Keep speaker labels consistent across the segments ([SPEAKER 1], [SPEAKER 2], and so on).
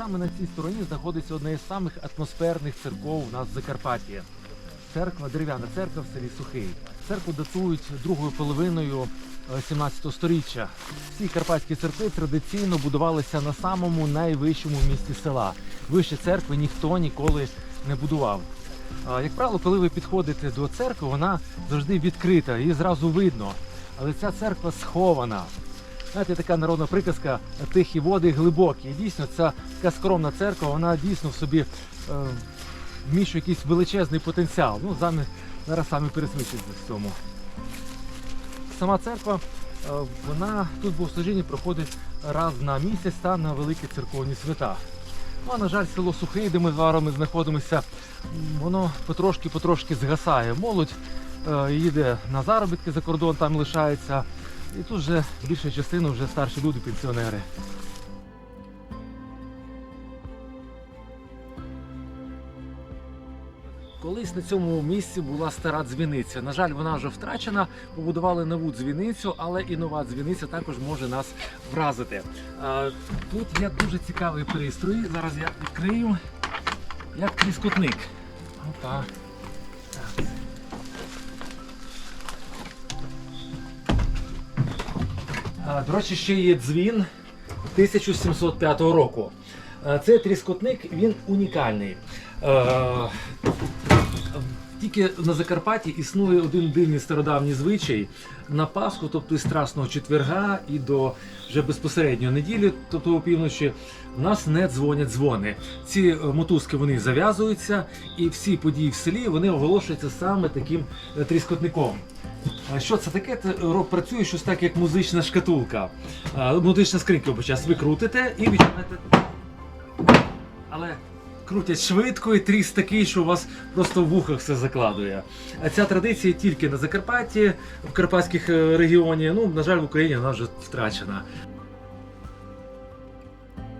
[SPEAKER 1] саме на цій стороні знаходиться одна із самих атмосферних церков у нас в Закарпатті. Церква, дерев'яна церква в селі Сухий. Церкву датують другою половиною е, 17 століття. Всі карпатські церкви традиційно будувалися на самому найвищому місці села. Вище церкви ніхто ніколи не будував. Як правило, коли ви підходите до церкви, вона завжди відкрита, її зразу видно. Але ця церква схована. Знаєте, така народна приказка тихі води глибокі. Дійсно, ця така скромна церква, вона дійсно в собі е, якийсь величезний потенціал. Ну, замі- зараз самі пересвідчите в цьому. Сама церква, е, вона тут богослужіння проходить раз на місяць та на великі церковні свята. Ну, а на жаль, село Сухий, де ми з вами знаходимося, воно потрошки-потрошки згасає. Молодь е, їде на заробітки за кордон, там лишається. І тут вже більша частина вже старші люди, пенсіонери. Колись на цьому місці була стара дзвіниця. На жаль, вона вже втрачена. Побудували нову дзвіницю, але і нова дзвіниця також може нас вразити. Тут є дуже цікавий пристрій. Зараз я відкрию. Як тріскутник. Опа. До речі, ще є дзвін 1705 року. Цей тріскотник він унікальний. Е, Тільки на Закарпатті існує один дивний стародавній звичай на Пасху, тобто із Страсного четверга і до вже безпосередньо неділі, тобто опівночі, в нас не дзвонять дзвони. Ці е, мотузки вони зав'язуються, і всі події в селі вони оголошуються саме таким е, тріскотником. Що це таке? Це працює щось так, як музична шкатулка. Музична скринька бо час ви крутите і відчинаєте. Але крутять швидко і тріс такий, що у вас просто в вухах все закладує. А ця традиція тільки на Закарпатті, в карпатських е, регіоні. Ну, на жаль, в Україні вона вже втрачена.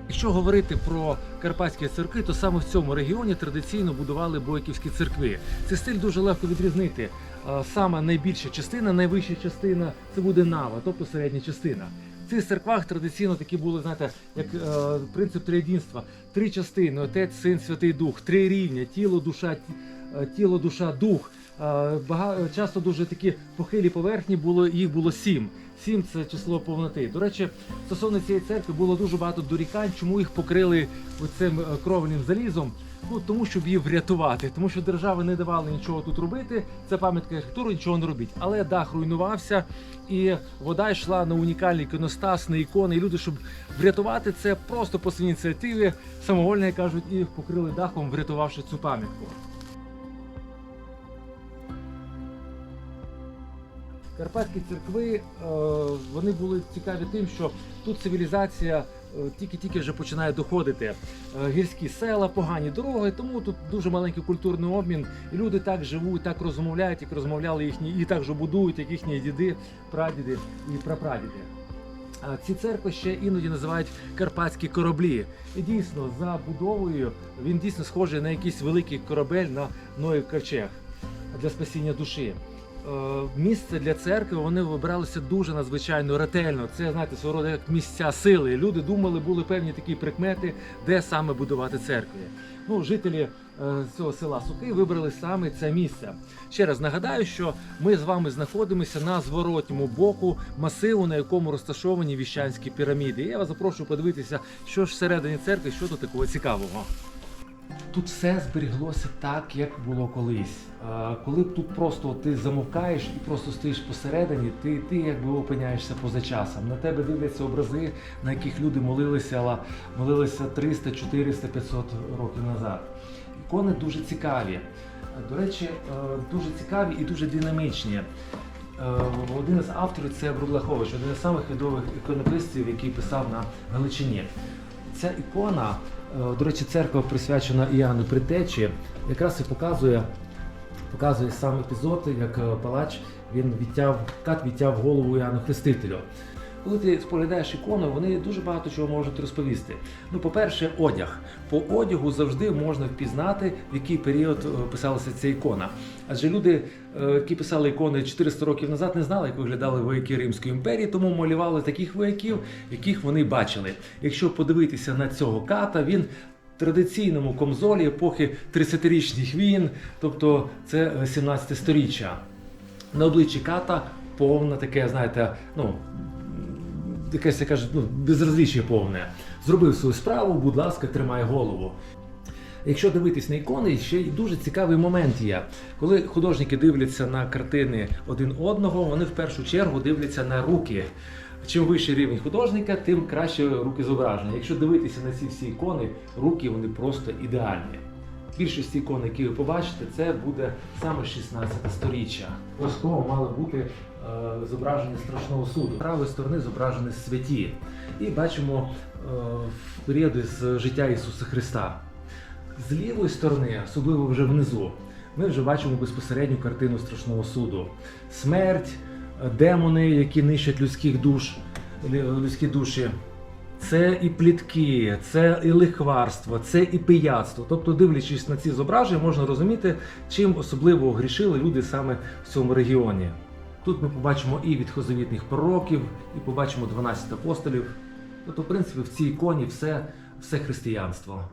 [SPEAKER 1] Якщо говорити про карпатські церкви, то саме в цьому регіоні традиційно будували бойківські церкви. Цей стиль дуже легко відрізнити. Е, Саме найбільша частина, найвища частина це буде нава, тобто середня частина. Цих церквах традиційно такі були, знаєте, як е, принцип триєдинства. Три частини: Отець, Син, Святий Дух, три рівня, тіло, душа, е, тіло, душа, дух. Е, багато, часто дуже такі похилі поверхні було, їх було сім. Сім це число повноти. До речі, стосовно цієї церкви було дуже багато дорікань, чому їх покрили оцим е, кровельним залізом. Ну тому, щоб її врятувати, тому що держава не давала нічого тут робити. Це пам'ятка архітектури, нічого не робіть. Але дах руйнувався, і вода йшла на унікальний іконостас, на ікони. І люди, щоб врятувати це, просто по своїй ініціативі самовольно як кажуть, і покрили дахом, врятувавши цю пам'ятку. Карпатські церкви е, вони були цікаві тим, що тут цивілізація е, тільки-тільки вже починає доходити. Е, Гірські села, погані дороги, тому тут дуже маленький культурний обмін. І люди так живуть, так розмовляють, як розмовляли їхні, і так же будують, як їхні діди, прадіди і прапрадіди. Ці церкви ще іноді називають карпатські кораблі. І дійсно, за будовою він дійсно схожий на якийсь великий корабель на Ноїв ковчег для спасіння душі. Е, Місце для церкви вони вибиралися дуже надзвичайно ретельно. Це знаєте, свого роду як місця сили. Люди думали, були певні такі прикмети, де саме будувати церкви. Ну, жителі е, цього села Суки вибрали саме це місце. Ще раз нагадаю, що ми з вами знаходимося на зворотньому боку масиву, на якому розташовані віщанські піраміди. Я вас запрошую подивитися, що ж всередині церкви, що тут такого цікавого. Тут все зберіглося так, як було колись. Коли тут просто ти замовкаєш і просто стоїш посередині, ти, ти якби опиняєшся поза часом. На тебе дивляться образи, на яких люди молилися, але молилися 300, 400, 500 років назад. Ікони дуже цікаві. До речі, е, дуже цікаві і дуже динамічні. Е, Один з авторів це Брудлахович, один із самих відомих іконописців, який писав на Галичині. Ця ікона, е, до речі, церква присвячена Іоанну Притечі, якраз і показує, показує сам епізод, як е, палач він відтяв, кат відтяв голову Іоанну Хрестителю. Коли ти споглядаєш ікону, вони дуже багато чого можуть розповісти. Ну, по-перше, одяг. По одягу завжди можна впізнати, в який період е, писалася ця ікона. Адже люди, е, які писали ікони 400 років назад, не знали, як виглядали вояки Римської імперії, тому малювали таких вояків, яких вони бачили. Якщо подивитися на цього ката, він традиційному комзолі епохи 30-річних війн, тобто це е, 17 сторіччя. На обличчі ката повне таке, знаєте, ну. Якесь, я кажу, ну, безразліччя повне. Зробив свою справу, будь ласка, тримай голову. Якщо дивитись на ікони, ще й дуже цікавий момент є. Коли художники дивляться на картини один одного, вони в першу чергу дивляться на руки. Чим вищий рівень художника, тим краще руки зображення. Якщо дивитися на ці всі ікони, руки вони просто ідеальні. Більшість ікон, які ви побачите, це буде саме 16 сторіччя. Обов'язково мали бути е, зображення страшного суду. З правої сторони зображені святі. І бачимо е, періоди з життя Ісуса Христа. З лівої сторони, особливо вже внизу, ми вже бачимо безпосередню картину страшного суду. Смерть, е, демони, які нищать людських душ, людські душі. Це і плітки, це і лихварство, це і пияцтво. Тобто, дивлячись на ці зображення, можна розуміти, чим особливо грішили люди саме в цьому регіоні. Тут ми побачимо і відхозовітних пророків, і побачимо 12 апостолів. Тобто, в принципі, в цій іконі все, все християнство.